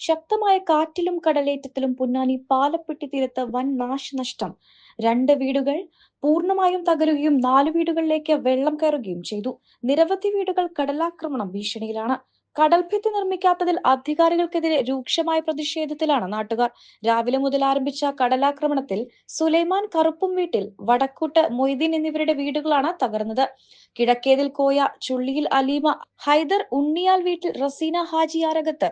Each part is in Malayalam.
ശക്തമായ കാറ്റിലും കടലേറ്റത്തിലും പൊന്നാനി പാലപ്പെട്ടി തീരത്ത് വൻ നാശനഷ്ടം. രണ്ട് വീടുകൾ പൂർണമായും തകരുകയും നാല് വീടുകളിലേക്ക് വെള്ളം കയറുകയും ചെയ്തു. നിരവധി വീടുകൾ കടലാക്രമണം ഭീഷണിയിലാണ്. കടൽഭിത്തി നിർമ്മിക്കാത്തതിൽ അധികാരികൾക്കെതിരെ രൂക്ഷമായ പ്രതിഷേധത്തിലാണ് നാട്ടുകാർ. രാവിലെ മുതൽ ആരംഭിച്ച കടലാക്രമണത്തിൽ സുലൈമാൻ കറുപ്പും വീട്ടിൽ വടക്കൂട്ട് മൊയ്തീൻ എന്നിവരുടെ വീടുകളാണ് തകർന്നത്. കിഴക്കേതിൽ കോയ ചുള്ളിയിൽ അലീമ ഹൈദർ ഉണ്ണിയാൽ വീട്ടിൽ റസീന ഹാജിയാരകത്ത്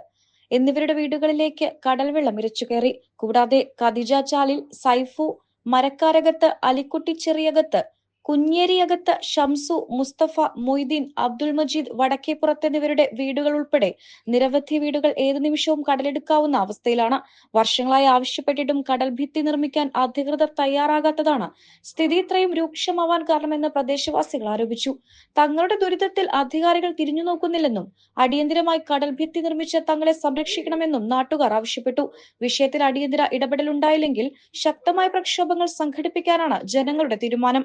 എന്നിവരുടെ വീടുകളിലേക്ക് കടൽവെള്ളം ഇരച്ചു കയറി. കൂടാതെ ഖദിജ ചാലിൽ സൈഫു മരക്കാരകത്ത് അലിക്കുട്ടി ചെറിയകത്ത് കുഞ്ഞേരിയകത്ത് ഷംസു മുസ്തഫ മൊയ്തീൻ അബ്ദുൾ മജീദ് വടക്കേപ്പുറത്ത് എന്നിവരുടെ വീടുകൾ ഉൾപ്പെടെ നിരവധി വീടുകൾ ഏത് നിമിഷവും കടലെടുക്കാവുന്ന അവസ്ഥയിലാണ്. വർഷങ്ങളായി ആവശ്യപ്പെട്ടിട്ടും കടൽ ഭിത്തി നിർമ്മിക്കാൻ അധികൃതർ തയ്യാറാകാത്തതാണ്. സ്ഥിതി ഇത്രയും രൂക്ഷമാവാൻ കാരണമെന്ന് പ്രദേശവാസികൾ ആരോപിച്ചു. തങ്ങളുടെ ദുരിതത്തിൽ അധികാരികൾ തിരിഞ്ഞു നോക്കുന്നില്ലെന്നും അടിയന്തിരമായി കടൽ ഭിത്തി നിർമ്മിച്ച് തങ്ങളെ സംരക്ഷിക്കണമെന്നും നാട്ടുകാർ ആവശ്യപ്പെട്ടു. വിഷയത്തിൽ അടിയന്തര ഇടപെടലുണ്ടായില്ലെങ്കിൽ ശക്തമായ പ്രക്ഷോഭങ്ങൾ സംഘടിപ്പിക്കാനാണ് ജനങ്ങളുടെ തീരുമാനം.